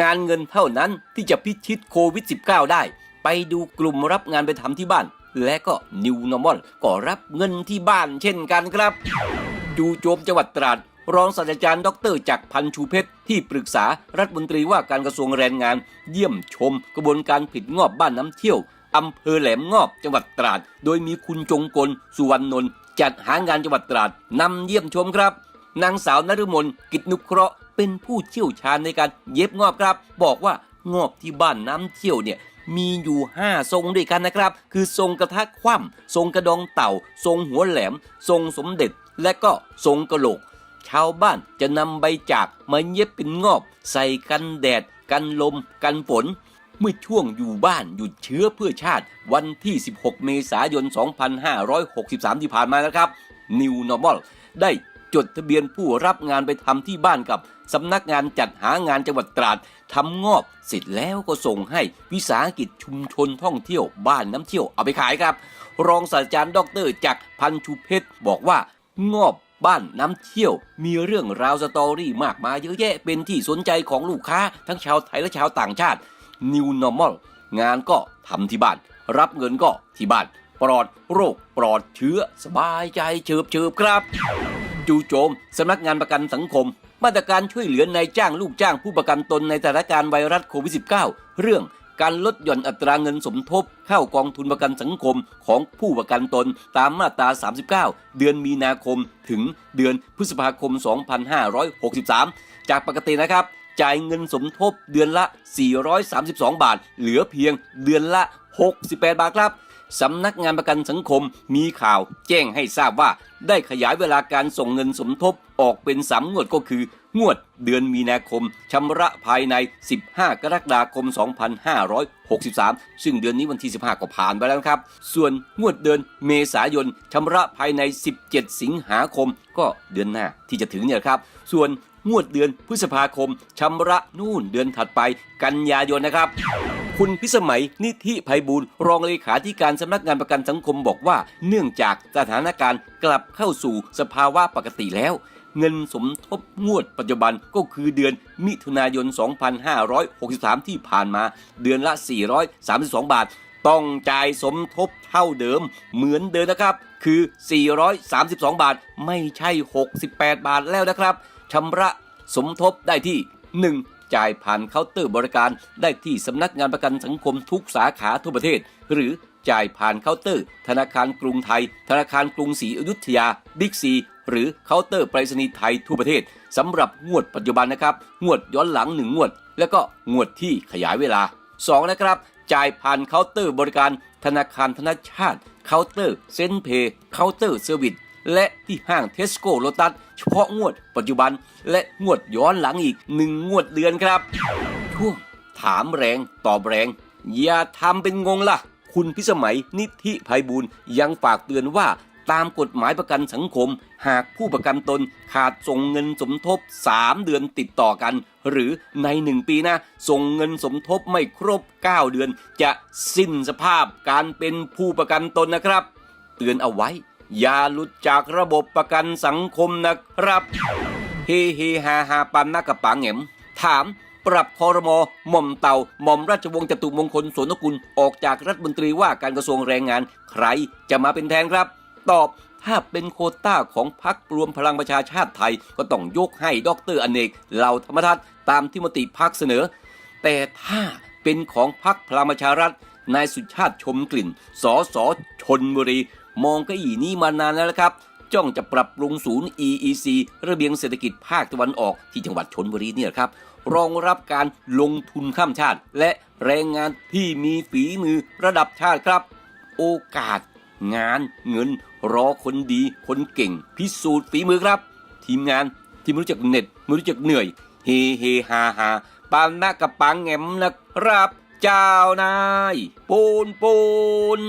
งานเงินเท่านั้นที่จะพิชิตโควิด -19 ได้ ไปดูกลุ่มรับงานไปทำที่บ้าน และก็ New Normal ก็รับเงินที่บ้านเช่นกันครับ จูโจมจังหวัดตราดรองศาสตราจารย์ดรจักรพันชูเพชร ที่ปรึกษารัฐมนตรีว่าการกระทรวงแรงงาน เยี่ยมชม กระบวนการผิดงอบบ้านน้ำเที่ยวอำเภอแหลมงอบจังหวัดตราด โดยมีคุณจงกล สุวรรณนนท์จัดหางานจังหวัดตราดนำเยี่ยมชมครับ นางสาวนฤมลกิจนุเคราะห์ เป็นผู้เชี่ยวชาญในการเย็บงอบครับ บอกว่างอบที่บ้านน้ำเที่ยวเนี่ยมีอยู่ 5 ทรงด้วยกันนะครับ คือทรงกระทะคว่ำทรงกระดองเต่า ทรงหัวแหลม ทรงสมเด็จ และก็ทรงกระโหลก ชาวบ้านจะนำใบจากมาเย็บเป็นงอบ ใส่กันแดด กันลม กันฝน เมื่อช่วงอยู่บ้านหยุดเชื้อเพื่อชาติ วันที่ 16 เมษายน 2563 ที่ผ่านมานะครับ New Normal ได้จดทะเบียนผู้รับงานไปทำที่บ้านกับ สำนักงานจัดหางานจังหวัดตราดทำงอบเสร็จแล้วก็ส่งให้วิสาหกิจชุมชนท่องเที่ยวบ้านน้ำเที่ยวเอาไปขายครับ รองศาสตราจารย์ดรจักพันชูเพชรบอกว่างอบบ้านน้ำเที่ยว มีเรื่องราวสตอรี่มากมายเยอะแยะเป็นที่สนใจของลูกค้าทั้งชาวไทยและชาวต่างชาติ New Normal งานก็ทำที่บ้าน รับเงินก็ที่บ้าน ปลอดโรคปลอดเชื้อ สบายใจเฉิบเฉิบครับ จูโจมสำนักงานประกันสังคม มาตรการช่วยเหลือนายจ้างลูกจ้างผู้ประกันตนในสถานการณ์ไวรัสโควิด -19 เรื่องการลดหย่อนอัตราเงินสมทบ เข้ากองทุนประกันสังคมของผู้ประกันตนตามมาตรา 39 เดือนมีนาคมถึงเดือนพฤษภาคม 2563 จากปกตินะครับ จ่ายเงินสมทบเดือนละ 432 บาท เหลือเพียงเดือนละ 68 บาทครับ สำนักงานประกันสังคมมีข่าวแจ้งให้ทราบว่า ได้ขยายเวลาการส่งเงินสมทบออกเป็นสามงวดก็คือ งวดเดือนมีนาคมชำระภายใน 15 กรกฎาคม 2563 ซึ่งเดือนนี้วันที่ 15 ก็ผ่านไปแล้วครับ ส่วนงวดเดือนเมษายนชำระภายใน 17 สิงหาคม ก็เดือนหน้าที่จะถึงเนี่ยครับ ส่วนงวดเดือนพฤษภาคมชำระนู่นเดือนถัดไปกันยายนนะครับ คุณพิสมัยนิธิภัยบูลย์รองเลขาธิการสำนักงานประกันสังคมบอกว่า เนื่องจากสถานการณ์กลับเข้าสู่สภาวะปกติแล้ว เงินสมทบงวดปัจจุบันก็คือเดือนมิถุนายน 2563 ที่ผ่านมา เดือนละ 432 บาท ต้องจ่ายสมทบเท่าเดิม เหมือนเดิมนะครับ คือ 432 บาท ไม่ใช่ 68 บาทแล้วนะครับชำระสมทบได้ที่ 1. จ่ายผ่านเคาน์เตอร์บริการ ได้ที่สำนักงานประกันสังคมทุกสาขาทั่วประเทศ หรือจ่ายผ่านเคาน์เตอร์ ธนาคารกรุงไทย ธนาคารกรุงศรีอยุธยาบิ๊กซีหรือเคาน์เตอร์ไปรษณีย์ไทยทั่วประเทศสำหรับงวดปัจจุบันนะครับ งวดย้อนหลัง1งวด แล้วก็งวดที่ขยายเวลา 2 นะครับ จ่ายผ่านเคาน์เตอร์บริการธนาคารธนชาติเคาน์เตอร์เซนเพย์เคาน์เตอร์เซอร์วิส และที่ห้างเทสโก้โลตัสเฉพาะงวดปัจจุบัน และงวดย้อนหลังอีกหนึ่งงวดเดือนครับช่วงถามแรงตอบแรง อย่าทำเป็นงงล่ะ คุณพิสมัยนิธิภัยบูลย์ยังฝากเตือนว่าตามกฎหมายประกันสังคม หากผู้ประกันตนขาดส่งเงินสมทบ 3 เดือนติดต่อกัน หรือใน 1 ปีนะส่งเงินสมทบไม่ครบ 9 เดือน จะสิ้นสภาพการเป็นผู้ประกันตนนะครับ เตือนเอาไว้ อย่าหลุดจากระบบประกันสังคมนะครับเฮเฮฮาฮาปันนากระปังแหมถามปรับคอรมอหม่อมเต่าหม่อมราชวงศ์จตุมงคลโสนกุลออกจากรัฐมนตรีว่าการกระทรวงแรงงาน ใครจะมาเป็นแทนครับ ตอบถ้าเป็นโคต้าของพรรครวมพลังประชาชาติไทย ก็ต้องยกให้ดรอเนกเหล่าธรรมทัศน์ตามที่มติพักเสนอ แต่ถ้าเป็นของพรรคพลังประชารัฐนายสุชาติชมกลิ่น สสชนบุรี มองเก็อีนี้มานานแล้วครับ จ้องจะปรับปรุงศูนย์ EEC ระเบียงเศรษฐกิจภาคตะวันออกที่จังหวัดชนบุรีเนี่ยครับรองรับการลงทุนข้ามชาติ และแรงงานที่มีฝีมือระดับชาติครับ โอกาส งานเงิน รอคนดี คนเก่ง พิสูจน์ฝีมือครับ ทีมงานที่ไม่รู้จักเหน็ดไม่รู้จักเหนื่อย เฮเฮฮาฮาปานนากระปังแงมนะครับ เจ้านายปูนปูน